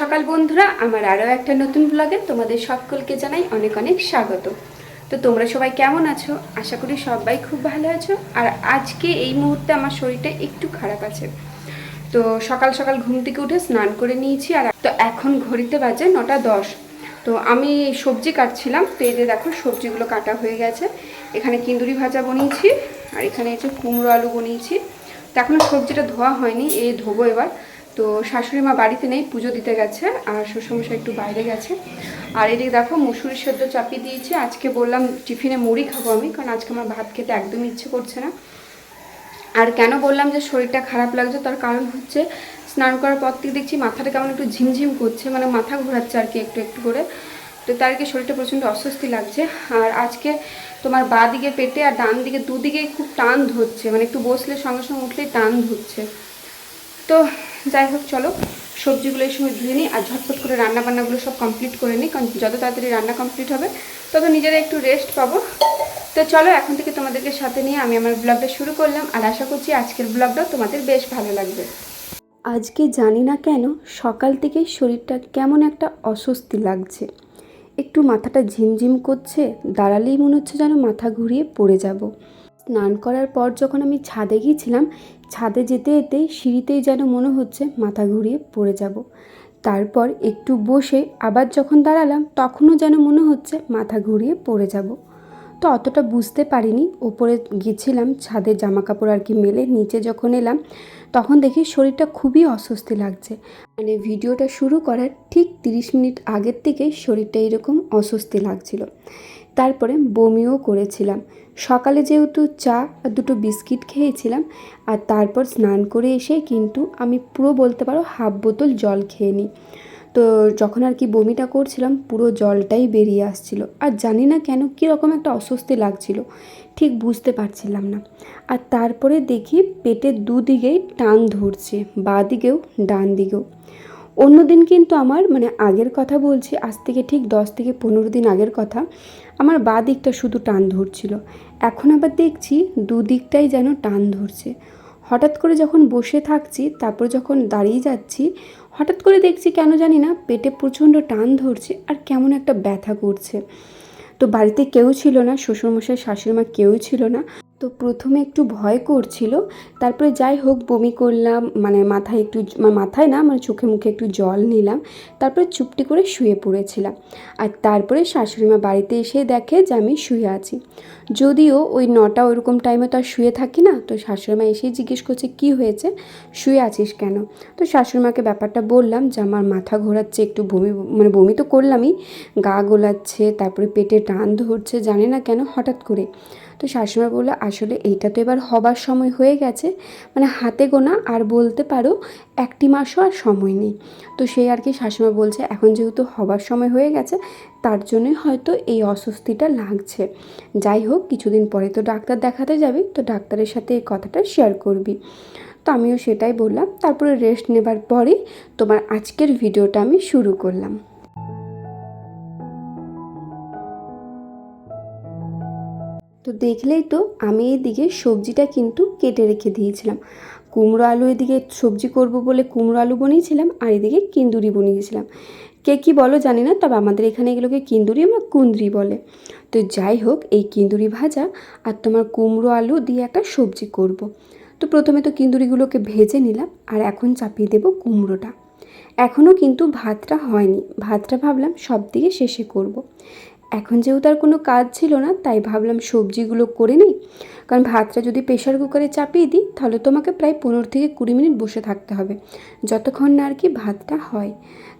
সকাল বন্ধুরা, আমার আরও একটা নতুন ব্লগে তোমাদের সকলকে জানাই অনেক অনেক স্বাগত। তো তোমরা সবাই কেমন আছো? আশা করি সবাই খুব ভালো আছো। আর আজকে এই মুহূর্তে আমার শরীরটা একটু খারাপ আছে। তো সকাল সকাল ঘুম থেকে উঠে স্নান করে নিয়েছি আর তো এখন ঘড়িতে বাজে নটা দশ। তো আমি সবজি কাটছিলাম, তো এই যে দেখো সবজিগুলো কাটা হয়ে গেছে। এখানে কিন্দুরি ভাজা বনিয়েছি আর এখানে হচ্ছে কুমড়ো আলু বনিয়েছি। তো এখনও সবজিটা ধোয়া হয়নি, এই ধোবো এবার। তো শাশুড়ি মা বাড়িতে নেই, পুজো দিতে গেছে, আর শ্বশুরমশাই একটু বাইরে গেছে। আর এদিকে দেখো, মুসুরি সেদ্ধ চাপিয়ে দিয়েছি। আজকে বললাম টিফিনে মুড়ি খাব আমি, কারণ আজকে আমার ভাত খেতে একদমই ইচ্ছে করছে না। আর কেন বললাম যে শরীরটা খারাপ লাগছে, তার কারণ হচ্ছে স্নান করার পর থেকে দেখছি মাথাটা কেমন একটু ঝিমঝিম করছে মানে মাথা ঘোরাচ্ছে আর কি একটু একটু করে। তো তার কি শরীরটা প্রচণ্ড অস্বস্তি লাগছে। আর আজকে তোমার বাঁ দিকে পেটে আর ডান দিকে, দুদিকেই খুব টান ধরছে মানে একটু বসলে সঙ্গে সঙ্গে উঠলেই টান ধরছে। তো যাই হোক, চলো। সবজিগুলো এই সময় ধুয়ে নিই আর ঝটপট করে রান্না বান্নাগুলো সব কমপ্লিট করে নিই, কারণ যত তাড়াতাড়ি রান্না কমপ্লিট হবে, তত নিজেরা একটু রেস্ট পাবো। তো চলো, এখন থেকে তোমাদেরকে সাথে নিয়ে আমি আমার ব্লগটা শুরু করলাম আর আশা করছি আজকের ব্লগটাও তোমাদের বেশ ভালো লাগবে। আজকে জানি না কেন, সকাল থেকেই শরীরটা কেমন একটা অস্বস্তি লাগছে। একটু মাথাটা ঝিমঝিম করছে, দাঁড়ালেই মনে হচ্ছে যেন মাথা ঘুরিয়ে পড়ে যাব। স্নান করার পর যখন আমি ছাদে গিয়েছিলাম, ছাদে যেতে যেতেই সিঁড়িতেই যেন মনে হচ্ছে মাথা ঘুরিয়ে পড়ে যাব। তারপর একটু বসে আবার যখন দাঁড়ালাম, তখনও যেন মনে হচ্ছে মাথা ঘুরিয়ে পড়ে যাব। তো অতটা বুঝতে পারিনি। ওপরে গেছিলাম ছাদে জামা কাপড় আর কি মেলে নিচে যখন এলাম, তখন দেখি শরীরটা খুবই অস্বস্তি লাগছে। মানে ভিডিওটা শুরু করার ঠিক তিরিশ মিনিট আগের থেকেই শরীরটা এরকম অস্বস্তি লাগছিল। তারপরে বমিও করেছিলাম। সকালে যেহেতু চা আর দুটো বিস্কিট খেয়েছিলাম, আর তারপর স্নান করে এসে কিন্তু আমি পুরো বলতে পারো হাফ বোতল জল খেয়ে নিই। তো যখন আর কি বমিটা করছিলাম, পুরো জলটাই বেরিয়ে আসছিল। আর জানি না কেন কীরকম একটা অস্বস্তি লাগছিল, ঠিক বুঝতে পারছিলাম না। আর তারপরে দেখি পেটের দুদিকেই টান ধরছে বাঁ দিকেও ডান দিকেও অন্যদিন কিন্তু আমার মানে আগের কথা বলছি, আজ থেকে ঠিক দশ থেকে পনেরো দিন আগের কথা আমার বাঁ দিকটা শুধু টান ধরছিল। এখন আবার দেখছি দুদিকটাই যেন টান ধরছে। হঠাৎ করে যখন বসে থাকছি, তারপর যখন দাঁড়িয়ে যাচ্ছি, হঠাৎ করে দেখছি কেন জানি না পেটে প্রচণ্ড টান ধরছে আর কেমন একটা ব্যথা করছে। তো বাড়িতে কেউ ছিল না, শ্বশুরমশাই, শাশুড়িমা কেউ ছিল না। তো প্রথমে একটু ভয় করছিল, তারপরে যাই হোক বমি করলাম মানে মাথায় একটু মাথায় না মানে চোখে মুখে একটু জল নিলাম, তারপরে চুপটি করে শুয়ে পড়েছিলাম। আর তারপরে শাশুড়িমা বাড়িতে এসে দেখে যে আমি শুয়ে আছি। যদিও ওই নটা ওইরকম টাইমে তো আর শুয়ে থাকি না, তো শাশুড়িমা এসেই জিজ্ঞেস করছে, কি হয়েছে? শুয়ে আছিস কেন? তো শাশুড়িমাকে ব্যাপারটা বললাম যে, আমার মাথা ঘোরাচ্ছে, একটু বমি মানে বমি তো করলামই, গা গোলাচ্ছে, তারপরে পেটে টান ধরছে, জানে না কেন, হঠাৎ করে। তো শাশুড়িমা বলল আসলে এইটা তো এবার হবার সময় হয়ে গেছে। মানে হাতে গোনা আর বলতে পারো একটি মাসও আর সময় নেই। তো সেই আর কি শাশুমা বলছে, এখন যেহেতু হবার সময় হয়ে গেছে, তার জন্যই হয়তো এই অস্বস্তিটা লাগছে। যাই হোক, কিছুদিন পরে তো ডাক্তার দেখাতে যাবি, তো ডাক্তারের সাথে এই কথাটা শেয়ার করবি। তো আমিও সেটাই বললাম, তারপরে রেস্ট নেবার পরেই তোমার আজকের ভিডিওটা আমি শুরু করলাম। তো দেখলেই তো আমি এদিকে সবজিটা কিন্তু কেটে রেখে দিয়েছিলাম। কুমড়ো আলু এদিকে সবজি করব বলে কুমড়ো আলু বানিয়েছিলাম আর এদিকে কিন্দুরি বানিয়েছিলাম। কে কী বলো জানি না, তবে আমাদের এখানে এগুলোকে কিন্দুরি বা কুন্দরি বলে। তো যাই হোক, এই কিন্দুরি ভাজা আর তোমার কুমড়ো আলু দিয়ে একটা সবজি করব। তো প্রথমে তো কিন্দুরিগুলোকে ভেজে নিলাম আর এখন চাপিয়ে দেবো কুমড়োটা। এখনও কিন্তু ভাতটা হয়নি। ভাতটা ভাবলাম সব দিকে শেষে করব। এখন যেহেতু আর কোনো কাজ ছিল না, তাই ভাবলাম সবজিগুলো করে নিই। কারণ ভাতটা যদি প্রেশার কুকারে চাপিয়ে দিই, তাহলে তোমাকে প্রায় পনেরো থেকে কুড়ি মিনিট বসে থাকতে হবে, যতক্ষণ না আর কি ভাতটা হয়।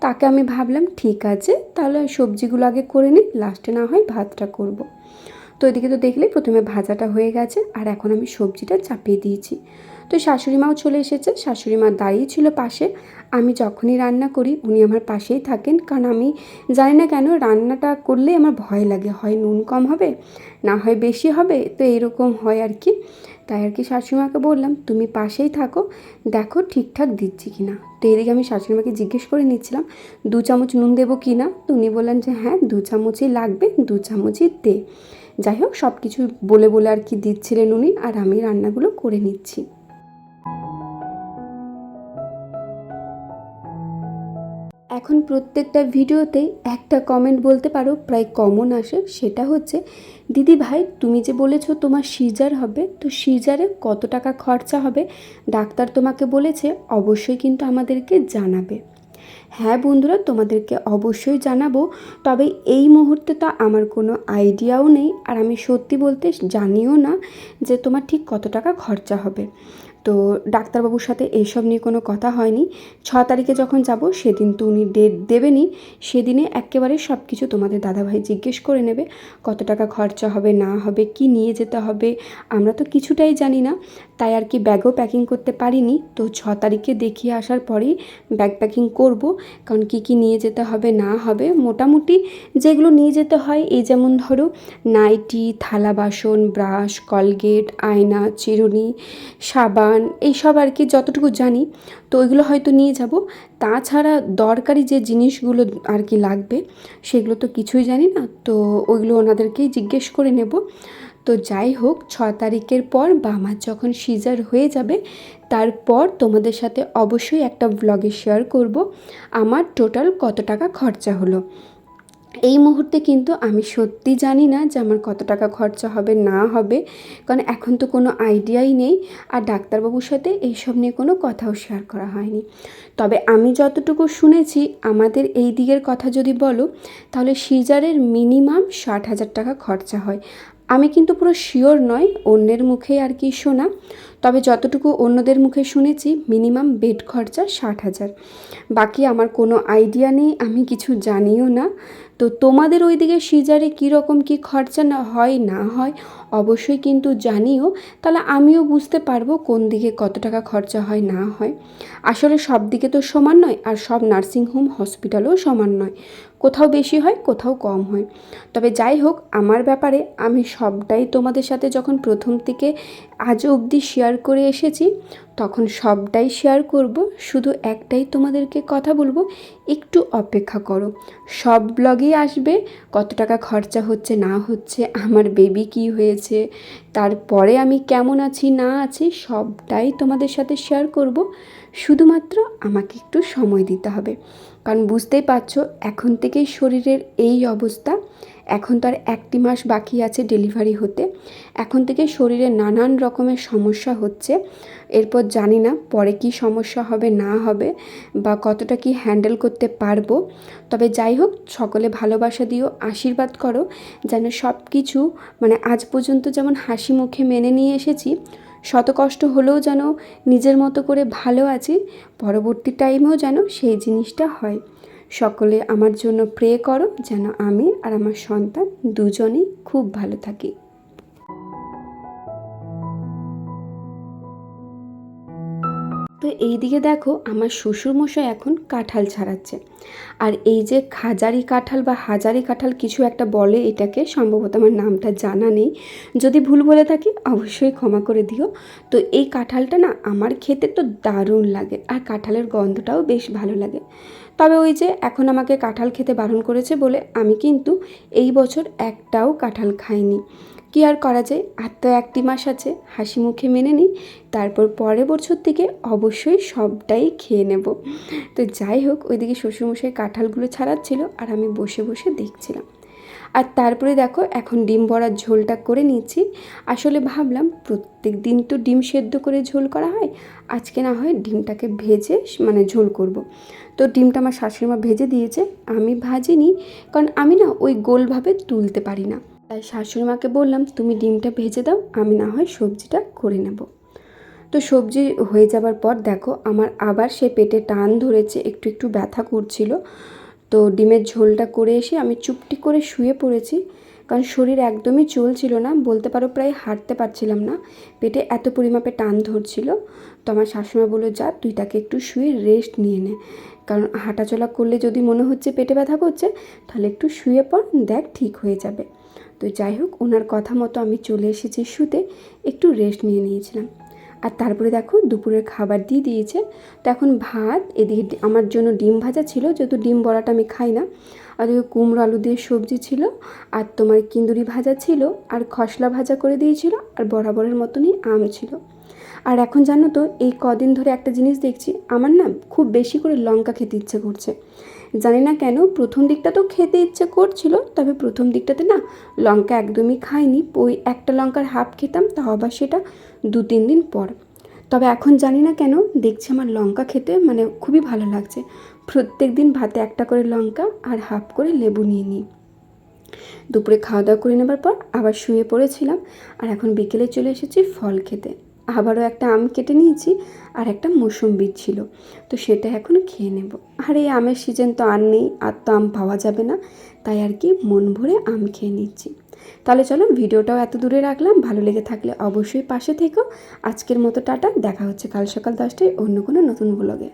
তাকে আমি ভাবলাম, ঠিক আছে, তাহলে সবজিগুলো আগে করে নিই লাস্টে না হয় ভাতটা করব। তো এদিকে তো দেখলে প্রথমে ভাজাটা হয়ে গেছে, আর এখন আমি সবজিটা চাপিয়ে দিয়েছি। তো শাশুড়ি মাও চলে এসেছে শাশুড়ি মা দাঁড়িয়ে ছিল পাশে। আমি যখনই রান্না করি, উনি আমার পাশেই থাকেন, কারণ আমি জানি না কেন রান্নাটা করলে আমার ভয় লাগে, হয় নুন কম হবে, না হয় বেশি হবে, তো এরকম হয় আর কি। তাই আর কি শাশুড়িমাকে বললাম, তুমি পাশেই থাকো, দেখো ঠিকঠাক দিচ্ছি কি না তো এদিকে আমি শাশুড়িমাকে জিজ্ঞেস করে নিচ্ছিলাম, দু চামচ নুন দেবো কি না তো উনি বললেন যে হ্যাঁ দু চামচই লাগবে, দু চামচই দে। যাই হোক সব কিছু বলে বলে আর কি দিচ্ছিলেন উনি, আর আমি রান্নাগুলো করে নিচ্ছি। এখন প্রত্যেকটা ভিডিওতেই একটা কমেন্ট বলতে পারো, প্রায় কমন আসে। সেটা হচ্ছে, দিদি ভাই, তুমি যে বলেছ তোমার সিজার হবে, তো সিজারে কত টাকা খরচা হবে? ডাক্তার তোমাকে বলেছে, অবশ্যই কিন্তু আমাদেরকে জানাবে। হ্যাঁ বন্ধুরা, তোমাদেরকে অবশ্যই জানাব, তবে এই মুহূর্তে তো আমার কোনো আইডিয়াও নেই। আর আমি সত্যি বলতে জানিও না যে তোমার ঠিক কত টাকা খরচা হবে। তো ডাক্তারবাবুর সাথে এইসব নিয়ে কোনো কথা হয়নি। ছ তারিখে যখন যাব, সেদিন তো উনি ডেট দেবেনই। সেদিনে একেবারে সব কিছু তোমাদের দাদাভাই জিজ্ঞেস করে নেবে। কত টাকা খরচা হবে, না হবে, কি নিয়ে যেতে হবে, আমরা তো কিছুটাই জানি না। তাই আর কি ব্যাগও প্যাকিং করতে পারিনি। তো ছ তারিখে দেখিয়ে আসার পরেই ব্যাগ প্যাকিং করব। কারণ কি কি নিয়ে যেতে হবে, না হবে, মোটামুটি যেগুলো নিয়ে যেতে হয়, এই যেমন ধরো নাইটি, থালা বাসন, ব্রাশ, কলগেট, আয়না, চিরুনি, সাবান এইসব আর কি যতটুকু জানি, তো ওইগুলো হয়তো নিয়ে যাব। তাছাড়া দরকারি যে জিনিসগুলো আর কি লাগবে, সেগুলো তো কিছুই জানি না, তো ওইগুলো ওনাদেরকেই জিজ্ঞেস করে নেব। তো যাই হোক, ছ তারিখের পর বা আমার যখন সিজার হয়ে যাবে, তারপর তোমাদের সাথে অবশ্যই একটা ব্লগে শেয়ার করব। আমার টোটাল কত টাকা খরচা হলো? এই মুহূর্তে কিন্তু আমি সত্যি জানি না যে আমার কত টাকা খরচা হবে, না হবে। কারণ এখন তো কোনো আইডিয়াই নেই আর ডাক্তারবাবুর সাথে এইসব নিয়ে কোনো কথাও শেয়ার করা হয়নি। তবে আমি যতটুকু শুনেছি, আমাদের এই দিকের কথা যদি বলো, তাহলে সিজারের মিনিমাম ষাট হাজার টাকা খরচা হয়। আমি কিন্তু পুরো শিওর নয়, অন্যের মুখে আর কি শোনা। তবে যতটুকু অন্যদের মুখে শুনেছি, মিনিমাম বেড খরচা ষাট হাজার। বাকি আমার কোনো আইডিয়া নেই, আমি কিছু জানিও না। তো তোমাদের ওইদিকে সিজারে কীরকম কী খরচা না হয় না হয় অবশ্যই কিন্তু জানিও, তাহলে আমিও বুঝতে পারব কোন দিকে কত টাকা খরচা হয়, না হয়। আসলে সব দিকে তো সমান নয়, আর সব নার্সিংহোম হসপিটালও সমান নয়। কোথাও বেশি হয়, কোথাও কম হয়। তবে যাই হোক, আমার ব্যাপারে আমি সবটাই তোমাদের সাথে যখন প্রথম থেকে আজও অবধি শেয়ার করে এসেছি, তখন সবটাই শেয়ার করব। শুধু একটাই তোমাদেরকে কথা বলব, একটু অপেক্ষা করো। সব ব্লগেই আসবে, কত টাকা খরচা হচ্ছে, না হচ্ছে, আমার বেবি কি হয়েছে। তারপরে আমি কেমন আছি, না আছি, সবটাই তোমাদের সাথে শেয়ার করব। শুধুমাত্র আমাকে একটু সময় দিতে হবে। কারণ বুঝতেই পারছ, এখন থেকেই শরীরের এই অবস্থা। এখন তো আর একটি মাস বাকি আছে ডেলিভারি হতে। এখন থেকে শরীরে নানান রকমের সমস্যা হচ্ছে। এরপর জানি না পরে কি সমস্যা হবে, না হবে বা কতটা কি হ্যান্ডেল করতে পারব। তবে যাই হোক, সকলে ভালোবাসা দিও, আশীর্বাদ করো, যেন সব কিছু মানে আজ পর্যন্ত যেমন হাসি মুখে মেনে নিয়ে এসেছি, শত কষ্ট হলেও যেন নিজের মতো করে ভালো আছি, পরবর্তী টাইমেও যেন সেই জিনিসটা হয়। সকলে আমার জন্য প্রে করো যেন আমি আর আমার সন্তান দুজনেই খুব ভালো থাকি। তো এই দিকে দেখো আমার শ্বশুরমশাই এখন কাঁঠাল ছাড়াচ্ছে। আর এই যে খাজারি কাঁঠাল বা হাজারি কাঁঠাল কিছু একটা বলে এটাকে, সম্ভবত আমার নামটা জানা নেই। যদি ভুল বলে থাকি অবশ্যই ক্ষমা করে দিও। তো এই কাঁঠালটা না আমার খেতে তো দারুণ লাগে আর কাঁঠালের গন্ধটাও বেশ ভালো লাগে। তবে ওই যে এখন আমাকে কাঁঠাল খেতে বারণ করেছে বলে আমি কিন্তু এই বছর একটাও কাঁঠাল খাইনি। কি আর করা যায়? আর তো একটি মাস আছে, হাসি মুখে মেনে নিই, তারপর পরের বছর থেকে অবশ্যই সবটাই খেয়ে নেব। তো যাই হোক, ওইদিকে শ্বশুরমশাই কাঁঠালগুলো ছাড়াচ্ছিল আর আমি বসে বসে দেখছিলাম। আর তারপরে দেখো, এখন ডিম বড়ার ঝোলটা করে নিচ্ছি। আসলে ভাবলাম প্রত্যেক দিন তো ডিম সেদ্ধ করে ঝোল করা হয়, আজকে না হয় ডিমটাকে ভেজে মানে ঝোল করব। তো ডিমটা আমার শাশুড়িমা ভেজে দিয়েছে, আমি ভাজিনি, কারণ আমি না ওই গোলভাবে তুলতে পারি না। তাই শাশুড়িমাকে বললাম, তুমি ডিমটা ভেজে দাও, আমি না হয় সবজিটা করে নেব। তো সবজি হয়ে যাবার পর দেখো, আমার আবার সে পেটে টান ধরেছে, একটু একটু ব্যথা করছিল। তো ডিমের ঝোলটা করে এসে আমি চুপটি করে শুয়ে পড়েছি, কারণ শরীর একদমই চলছিল না, বলতে পারো প্রায় হাঁটতে পারছিলাম না, পেটে এত পরিমাপে টান ধরছিল। তো আমার শাশুড়ি বলল, যা, তুই তাকে একটু শুয়ে রেস্ট নিয়ে নে। কারণ হাঁটাচলা করলে যদি মনে হচ্ছে পেটে ব্যথা করছে, তাহলে একটু শুয়ে পর দেখ ঠিক হয়ে যাবে। তো যাই হোক, ওনার কথা মতো আমি চলে এসেছি শুতে, একটু রেস্ট নিয়ে নিয়েছিলাম। আর তারপরে দেখো, দুপুরের খাবার দিয়ে দিয়েছে। তো এখন ভাত, এদিকে আমার জন্য ডিম ভাজা ছিল, যেহেতু ডিম বড়াটা আমি খাই না। আর কুমড়ো আলু দিয়ে সবজি ছিল, আর তোমার কিন্দুরি ভাজা ছিল, আর খসলা ভাজা করে দিয়েছিল, আর বরাবরের মতনই আম ছিল। আর এখন জানো তো, এই কদিন ধরে একটা জিনিস দেখছি, আমার না খুব বেশি করে লঙ্কা খেতে ইচ্ছে করছে। জানি না কেন, প্রথম দিকটা তো খেতে ইচ্ছে করছিল, তবে প্রথম দিকটাতে না লঙ্কা একদমই খাইনি, ওই একটা লঙ্কার হাফ খেতাম, তাও আবার সেটা দু তিন দিন পর। তবে এখন জানি না কেন, দেখছি আমার লঙ্কা খেতে মানে খুবই ভালো লাগছে। প্রত্যেক দিন ভাতে একটা করে লঙ্কা আর হাফ করে লেবু নিয়ে নিই। দুপুরে খাওয়া দাওয়া করে নেবার পর আবার শুয়ে পড়েছিলাম, আর এখন বিকেলে চলে এসেছি ফল খেতে। আবারও একটা আম কেটে নিয়েছি আর একটা মৌসম্বি ছিল। তো সেটা এখন খেয়ে নেব। আর এই আমের সিজন তো আর নেই, আর তো আম পাওয়া যাবে না। তাই আর কি মন ভরে আম খেয়ে নিচ্ছি। তাহলে চলো ভিডিওটাও এত দূরে রাখলাম। ভালো লেগে থাকলে অবশ্যই পাশে থেকো। আজকের মতো টাটা। দেখা হচ্ছে কাল সকাল দশটায় অন্য কোনো নতুন ব্লগে